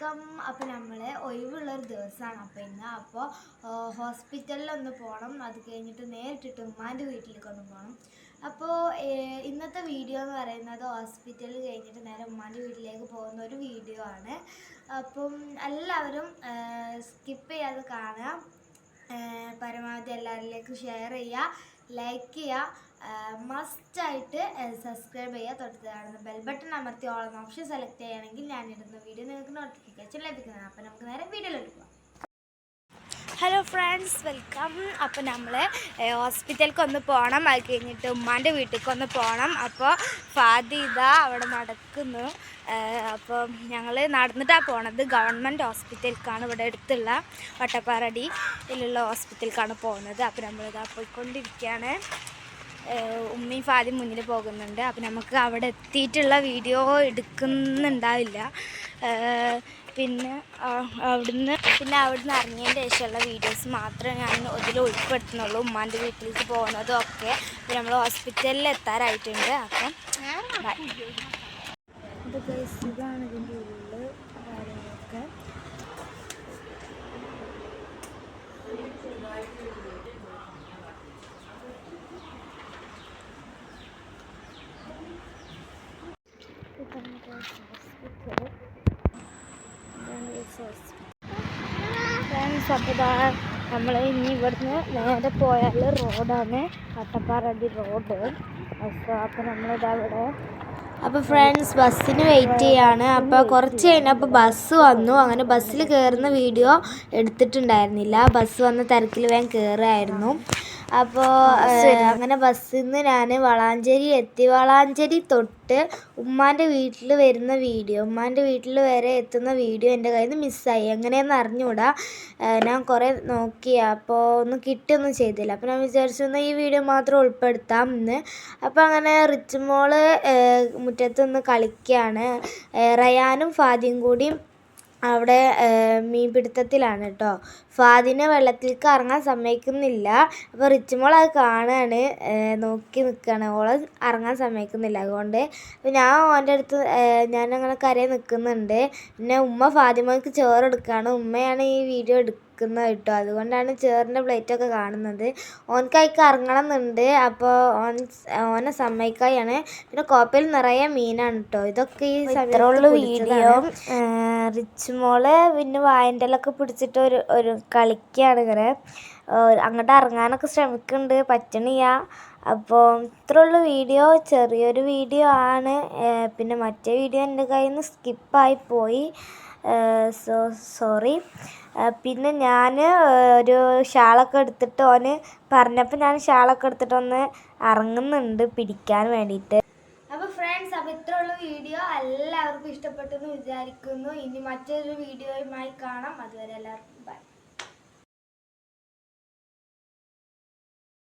Welcome അപ്പോൾ നമ്മൾ ഒഴിവുള്ളൊരു ദിവസമാണ് അപ്പോൾ ഇന്ന് അപ്പോൾ ഹോസ്പിറ്റലിലൊന്ന് പോകണം അത് കഴിഞ്ഞിട്ട് നേരിട്ടിട്ട് ഉമ്മാന്റെ വീട്ടിലേക്ക് ഒന്ന് പോകണം അപ്പോൾ ഇന്നത്തെ വീഡിയോ എന്ന് പറയുന്നത് ഹോസ്പിറ്റലിൽ കഴിഞ്ഞിട്ട് നേരെ ഉമ്മാന്റെ വീട്ടിലേക്ക് പോകുന്ന ഒരു വീഡിയോ ആണ്. അപ്പം എല്ലാവരും സ്കിപ്പ് ചെയ്യാതെ കാണുക. പരമാവധി എല്ലാവരിലേക്കും ഷെയർ ചെയ്യുക. ലൈക്ക് ചെയ്യുക. മസ്റ്റായിട്ട് സബ്സ്ക്രൈബ് ചെയ്യുക. തൊട്ട് കാണുന്ന ബെൽ ബട്ടൺ അമർത്തി ഓളം ഓപ്ഷൻ സെലക്ട് ചെയ്യുകയാണെങ്കിൽ ഇടുന്ന വീഡിയോ നിങ്ങൾക്ക് നോട്ടിഫിക്കേഷൻ ലഭിക്കുന്നതാണ്. അപ്പോൾ നമുക്ക് നേരെ വീഡിയോയിലോട്ട് പോകാം ഹലോ ഫ്രണ്ട്സ് വെൽക്കം അപ്പോൾ നമ്മൾ ഹോസ്പിറ്റലിലേക്ക് ഒന്ന് പോകണം അത് കഴിഞ്ഞിട്ട് ഉമ്മാന്റെ വീട്ടിലേക്ക് ഒന്ന് പോകണം അപ്പോൾ ഫാദി ഇതാ അവിടെ നടക്കുന്നു. അപ്പോൾ ഞങ്ങൾ നടന്നിട്ടാണ് പോണത്. ഗവൺമെന്റ് ഹോസ്പിറ്റലിലേക്കാണ് ഇവിടെ അടുത്തുള്ള വട്ടപ്പാറടിയിലുള്ള ഹോസ്പിറ്റലിലേക്കാണ് പോകുന്നത് അപ്പോൾ നമ്മളിതാ പോയിക്കൊണ്ടിരിക്കുകയാണ്. ഉമ്മയും ഫാദി മുന്നിൽ പോകുന്നുണ്ട്. അപ്പം നമുക്ക് അവിടെ എത്തിയിട്ടുള്ള വീഡിയോ എടുക്കുന്നുണ്ടാവില്ല. പിന്നെ അവിടുന്ന് പിന്നെ അവിടുന്ന് ഇറങ്ങിയതിന് ശേഷമുള്ള വീഡിയോസ് മാത്രമേ ഞാൻ ഇതിൽ ഉൾപ്പെടുത്തുന്നുള്ളൂ. ഉമ്മാന്റെ വീട്ടിലേക്ക് പോകുന്നതും ഒക്കെ. പിന്നെ നമ്മൾ ഹോസ്പിറ്റലിൽ എത്താറായിട്ടുണ്ട്. അപ്പം ഇതാണ് ഇതിന്റെ ഫ്രണ്ട്സ് അപ്പോൾ നമ്മൾ ഇനി ഇവിടുന്ന് നേരെ പോയാൽ റോഡാണ് കട്ടപ്പാറടി റോഡ് അപ്പോൾ അപ്പോൾ നമ്മളിതാ ഇവിടെ അപ്പോൾ ഫ്രണ്ട്സ് ബസ്സിന് വെയിറ്റ് ചെയ്യാണ്. അപ്പോൾ കുറച്ച് കഴിഞ്ഞപ്പോൾ ബസ് വന്നു. അങ്ങനെ ബസ്സിൽ കയറുന്ന വീഡിയോ എടുത്തിട്ടുണ്ടായിരുന്നില്ല. ബസ് വന്ന തിരക്കിൽ വേഗം കയറുമായിരുന്നു അപ്പോൾ അങ്ങനെ ബസ്സിൽ നിന്ന് ഞാൻ വളാഞ്ചേരി എത്തി. വളാഞ്ചേരി തൊട്ട് ഉമ്മാന്റെ വീട്ടിൽ വരുന്ന വീഡിയോ ഉമ്മാന്റെ വീട്ടിൽ വരെ എത്തുന്ന വീഡിയോ എന്റെ കയ്യിൽ നിന്ന് മിസ്സായി. എങ്ങനെയെന്ന് അറിഞ്ഞുകൂടാ ഞാൻ കുറേ നോക്കി. അപ്പോൾ ഒന്നും കിട്ടുകയൊന്നും ചെയ്തില്ല. അപ്പോൾ ഞാൻ വിചാരിച്ചു എന്നാൽ ഈ വീഡിയോ മാത്രം ഉൾപ്പെടുത്താം എന്ന് അപ്പോൾ അങ്ങനെ റിച്ച് മോൾ മുറ്റത്തുനിന്ന് മുറ്റത്ത് കളിക്കുകയാണ് റയാനും ഫാദിയും കൂടി അവിടെ മീൻ മീൻപിടുത്തത്തിലാണ് കേട്ടോ ഫാദിനെ വെള്ളത്തിലേക്ക് ഇറങ്ങാൻ സമ്മതിക്കുന്നില്ല. അപ്പോൾ റിച്ചുമോൾ അത് കാണുകയാണ് നോക്കി നിൽക്കുകയാണ് ഓളെ ഇറങ്ങാൻ സമ്മതിക്കുന്നില്ല. അതുകൊണ്ട് അപ്പോൾ ഞാൻ ഓന്റെ അടുത്ത് ഞാൻ ഞാനങ്ങനെ കരയിൽ നിൽക്കുന്നുണ്ട് പിന്നെ ഉമ്മ ഫാദിമയ്ക്ക് ചോറ് എടുക്കുകയാണ് ഉമ്മയാണ് ഈ വീഡിയോ എടുക്കുന്നത് കേട്ടോ അതുകൊണ്ടാണ് ചേറിന്റെ പ്ലേറ്റൊക്കെ കാണുന്നത്. ഓൻക്ക് അതിക്ക് ഇറങ്ങണം എന്നുണ്ട് അപ്പോൾ ഓൻ ഓനെ സമ്മതിക്കായാണ്. പിന്നെ കോപ്പയിൽ നിറയെ മീനാണ് കേട്ടോ ഇതൊക്കെ ഈ സമയത്തുള്ള വീഡിയോ. റിച്ച് മോൾ. പിന്നെ വായന്റെലൊക്കെ പിടിച്ചിട്ട് ഒരു ഒരു കളിക്കുകയാണ് ഇങ്ങനെ. അങ്ങോട്ട് ഇറങ്ങാനൊക്കെ ശ്രമിക്കുന്നുണ്ട്. പറ്റണില്ല. അപ്പോൾ ഇത്രയുള്ള വീഡിയോ. ചെറിയൊരു വീഡിയോ ആണ്. പിന്നെ മറ്റേ വീഡിയോ എന്റെ കയ്യിൽ നിന്ന് സ്കിപ്പായി പോയി. So sorry. പിന്നെ ഞാൻ ഒരു ഷാളൊക്കെ എടുത്തിട്ട് ഓന് പറഞ്ഞപ്പോൾ ഞാൻ ഷാളൊക്കെ എടുത്തിട്ട് ഒന്ന് ഇറങ്ങുന്നുണ്ട് പിടിക്കാൻ വേണ്ടിയിട്ട്. ഫ്രണ്ട്സ് ഉള്ള വീഡിയോ എല്ലാവർക്കും ഇഷ്ടപ്പെട്ടെന്ന് വിചാരിക്കുന്നു. ഇനി മറ്റൊരു വീഡിയോയുമായി കാണാം. അതുവരെ എല്ലാവർക്കും ബൈ